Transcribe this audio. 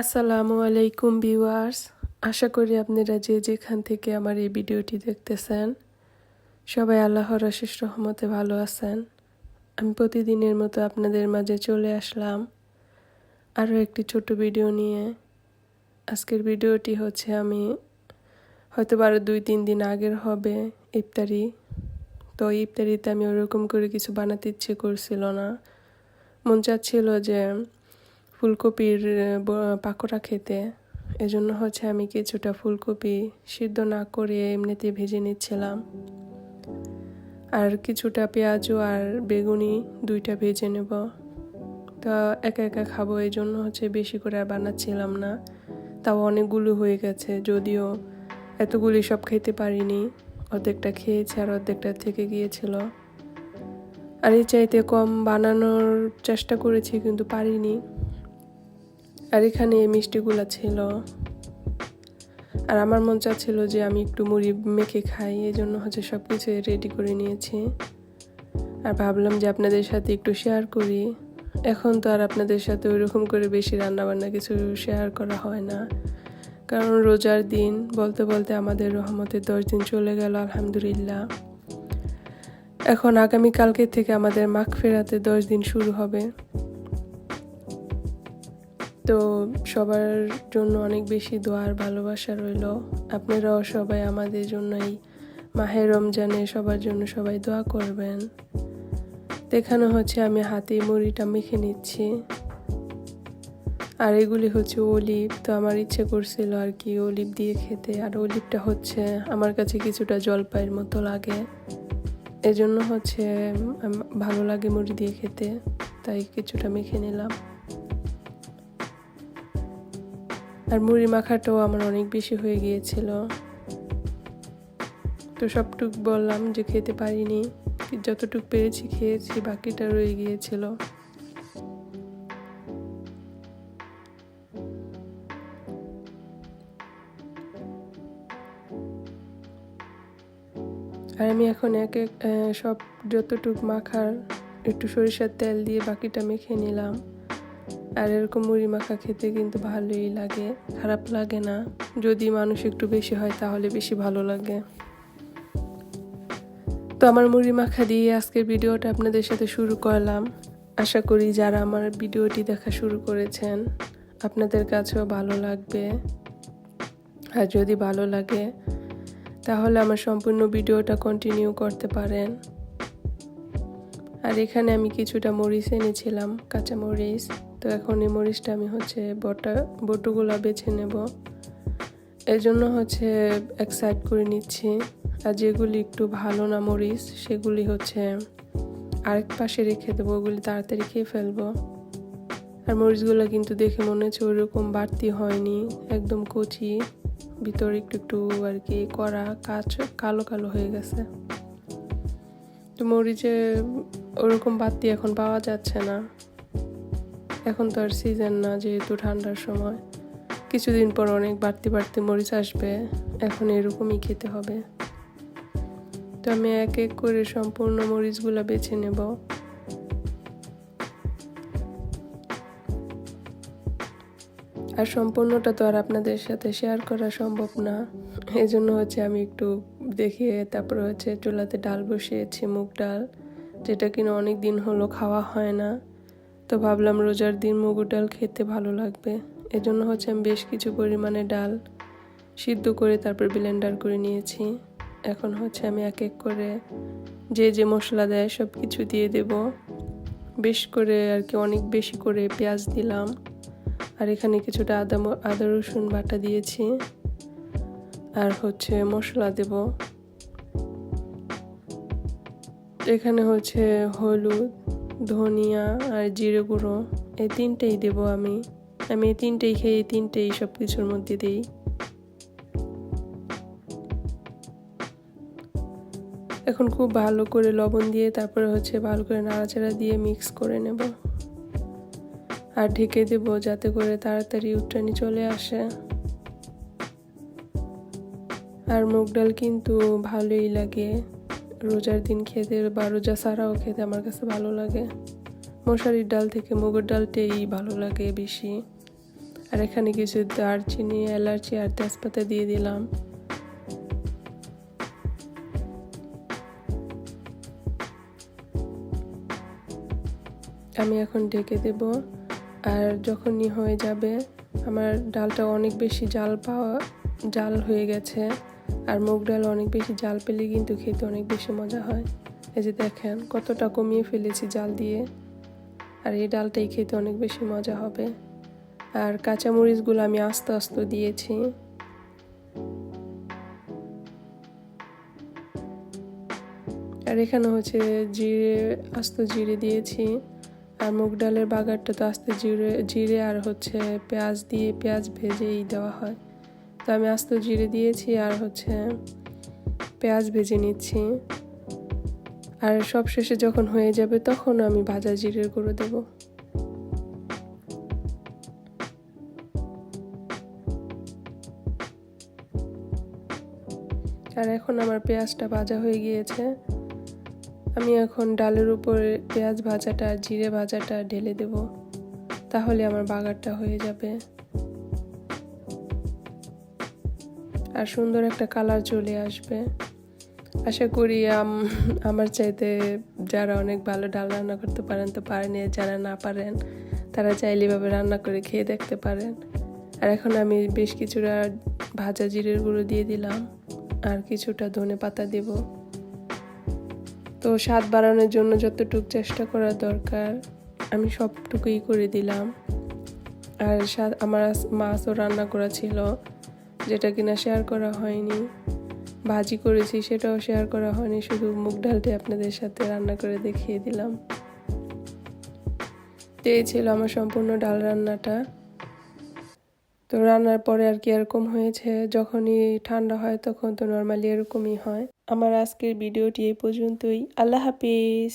আসসালামু আলাইকুম ভিউয়ার্স। আশা করি আপনারা যে যেখান থেকে আমার এই ভিডিওটি দেখতেছেন, সবাই আল্লাহর অশেষ রহমতে ভালো আছেন। আমি প্রতিদিনের মতো আপনাদের মাঝে চলে আসলাম আরও একটি ছোট ভিডিও নিয়ে। আজকের ভিডিওটি হচ্ছে আমি হয়তো আরও দুই তিন দিন আগের হবে ইফতারি। তো ইফতারিতে আমি ওরকম করে কিছু বানাতে ইচ্ছে করছিল না। মন চাচ্ছিল যে ফুলকপির পাকোড়া খেতে। এজন্য হচ্ছে আমি কিছুটা ফুলকপি সিদ্ধ না করে এমনিতে ভেজে নিচ্ছিলাম। আর কিছুটা পেঁয়াজও আর বেগুনি দুইটা ভেজে নেব। তো একা একা খাব এই জন্য হচ্ছে বেশি করে আর বানাচ্ছিলাম না। তাও অনেকগুলো হয়ে গেছে, যদিও এতগুলি সব খেতে পারিনি। অর্ধেকটা খেয়েছি আর অর্ধেকটা থেকে গিয়েছিল। আর এই চাইতে কম বানানোর চেষ্টা করেছি কিন্তু পারিনি। আর এখানে এই মিষ্টিগুলো ছিল। আর আমার মন চাচ্ছিল যে আমি একটু মুড়ি মেখে খাই এই জন্য হচ্ছে সব কিছু রেডি করে নিয়েছি। আর ভাবলাম যে আপনাদের সাথে একটু শেয়ার করি। এখন তো আর আপনাদের সাথে ওইরকম করে বেশি রান্নাবান্না কিছু শেয়ার করা হয় না। কারণ রোজার দিন বলতে বলতে আমাদের রহমতের দশ দিন চলে গেল, আলহামদুলিল্লাহ। এখন আগামীকালকে থেকে আমাদের মাখ ফেরাতে দশ দিন শুরু হবে। তো সবার জন্য অনেক বেশি দোয়ার ভালোবাসা রইল। আপনারাও সবাই আমাদের জন্য এই মাহে রমজানে সবার জন্য সবাই দোয়া করবেন। দেখানো হচ্ছে আমি হাতে মুড়িটা মেখে নিচ্ছি। আর এগুলি হচ্ছে অলিভ, তো আমার ইচ্ছে করছিল আর কি অলিভ দিয়ে খেতে। আর অলিভটা হচ্ছে আমার কাছে কিছুটা জলপাইয়ের মতো লাগে। এজন্য হচ্ছে ভালো লাগে মুড়ি দিয়ে খেতে, তাই কিছুটা মেখে নিলাম। আর মুড়ি মাখাটাও আমার অনেক বেশি হয়ে গিয়েছিল। তো সবটুক বললাম যে খেতে পারিনি, যতটুক পেরেছি খেয়েছি, বাকিটা রয়ে গিয়েছিল। আর আমি এখন এক এক সব যতটুক মাখার, একটু সরিষার তেল দিয়ে বাকিটা মেখে নিলাম। আর এরকম মুড়ি মাখা খেতে কিন্তু ভালোই লাগে, খারাপ লাগে না। যদি মানুষ একটু বেশি হয় তাহলে বেশি ভালো লাগে। তো আমার মুড়ি মাখা দিয়ে আজকের ভিডিওটা আপনাদের সাথে শুরু করলাম। আশা করি যারা আমার ভিডিওটি দেখা শুরু করেছেন, আপনাদের কাছেও ভালো লাগবে। আর যদি ভালো লাগে, তাহলে আমার সম্পূর্ণ ভিডিওটা কন্টিনিউ করতে পারেন। আর এখানে আমি কিছুটা মরিচ এনেছিলাম কাঁচা মরিচ তো এখন এই মরিচটা আমি হচ্ছে বটা, বটুগুলা বেছে নেব। এর জন্য হচ্ছে এক সাইড করে নিচ্ছি। আর যেগুলি একটু ভালো না মরিচ, সেগুলি হচ্ছে আরেক পাশে রেখে দেবো, ওগুলি তাড়াতাড়ি খেয়ে ফেলব। আর মরিচগুলো কিন্তু দেখে মনে হচ্ছে ওইরকম বাড়তি হয়নি, একদম কচি। ভিতরে একটু একটু আর কি করা কাঁচ, কালো কালো হয়ে গেছে। তো মরিচে ওরকম বাড়তি এখন পাওয়া যাচ্ছে না। এখন তো আর সিজন না, যেহেতু ঠান্ডার সময়। কিছুদিন পর অনেক বাড়তি বাড়তি মরিচ আসবে, এখন এরকমই খেতে হবে। তো আমি এক এক করে সম্পূর্ণ মরিচগুলো বেছে নেব। আর সম্পূর্ণটা তো আর আপনাদের সাথে শেয়ার করা সম্ভব না। এই জন্য হচ্ছে আমি একটু দেখিয়ে, তারপরে হচ্ছে চুলাতে ডাল বসিয়েছি, মুগ ডাল, যেটা কিনা অনেক দিন হলো খাওয়া হয় না। তো ভাবলাম রোজার দিন মুগ ডাল খেতে ভালো লাগবে। এজন্য হচ্ছে আমি বেশ কিছু পরিমাণে ডাল সিদ্ধ করে তারপর ব্লেন্ডার করে নিয়েছি। এখন হচ্ছে আমি এক এক করে যে যে মশলা দেয় সব কিছু দিয়ে দেব। বেশ করে আর কি অনেক বেশি করে পেঁয়াজ দিলাম। আর এখানে কিছুটা আদা আদা রসুন বাটা দিয়েছি। আর হচ্ছে মশলা দেব। এখানে হচ্ছে হলুদ ধনিয়া আর জিরে গুঁড়ো এই তিনটেই দেব আমি। আমি এই তিনটেই খেয়ে এই তিনটেই সব কিছুর মধ্যে দিই। এখন খুব ভালো করে লবণ দিয়ে তারপরে হচ্ছে ভালো করে নাড়াচাড়া দিয়ে মিক্স করে নেব। আর ঢেকে দেবো যাতে করে তাড়াতাড়ি উট্টানি চলে আসে। আর মুগ ডাল কিন্তু ভালোই লাগে। রোজার দিন খেতে বা রোজা ছাড়াও খেতে আমার কাছে ভালো লাগে। মশারির ডাল থেকে মুগের ডালটাই ভালো লাগে বেশি। আর এখানে কিছু দারচিনি, এলাচি আর তেজপাতা দিয়ে দিলাম। আমি এখন ঢেকে দেব। আর যখনই হয়ে যাবে, আমার ডালটা অনেক বেশি জাল পাওয়া, জাল হয়ে গেছে। আর মুগ ডাল অনেক বেশি জাল পেলে কিন্তু খেতে অনেক বেশি মজা হয়। এই যে দেখেন, কতটা কমিয়ে ফেলেছি জাল দিয়ে। আর এই ডালটাই খেতে অনেক বেশি মজা হবে। আর কাঁচামরিচগুলো আমি আস্তে আস্তে দিয়েছি। আর এখানে হচ্ছে জিরে, আস্ত জিরে দিয়েছি। আর মুগ ডালের বাগারটা তো আস্তে জিরে জিরে আর হচ্ছে পেঁয়াজ দিয়ে পেঁয়াজ ভেজেই দেওয়া হয়। তো আমি আস্ত জিরে দিয়েছি আর হচ্ছে পেঁয়াজ ভেজে নিচ্ছি। আর সব শেষে যখন হয়ে যাবে তখন আমি ভাজা জিরের গুঁড়ো দেবো। আর এখন আমার পেঁয়াজটা ভাজা হয়ে গিয়েছে। আমি এখন ডালের উপরে পেঁয়াজ ভাজাটা জিরে ভাজাটা ঢেলে দেব। তাহলে আমার বাগারটা হয়ে যাবে। আর সুন্দর একটা কালার চলে আসবে। আশা করি আমার চাইতে যারা অনেক ভালো ডাল রান্না করতে পারেন তো পারেন যারা না পারেন, তারা চাইলে এভাবে রান্না করে খেয়ে দেখতে পারেন। আর এখন আমি বেশ কিছুটা ভাজা জিরের গুঁড়ো দিয়ে দিলাম, আর কিছুটা ধনে পাতা দেব। তো স্বাদ বাড়ানোর জন্য যতটুকু চেষ্টা করা দরকার, আমি সবটুকুই করে দিলাম। আর আমার মাছও রান্না করা ছিল যেটা কিনা শেয়ার করা হয়নি, ভাজি করেছি সেটাও শেয়ার করা হয়নি, শুধু মুগ ডালটি আপনাদের সাথে রান্না করে দেখিয়ে দিলাম। তো এই ছিল আমার সম্পূর্ণ ডাল রান্নাটা। তো রান্নার পরে আর কি এরকম হয়েছে, যখনই ঠান্ডা হয় তখন তো নর্মালি এরকমই হয়। আমার আজকের ভিডিওটি এই পর্যন্তই, আল্লাহ হাফিজ।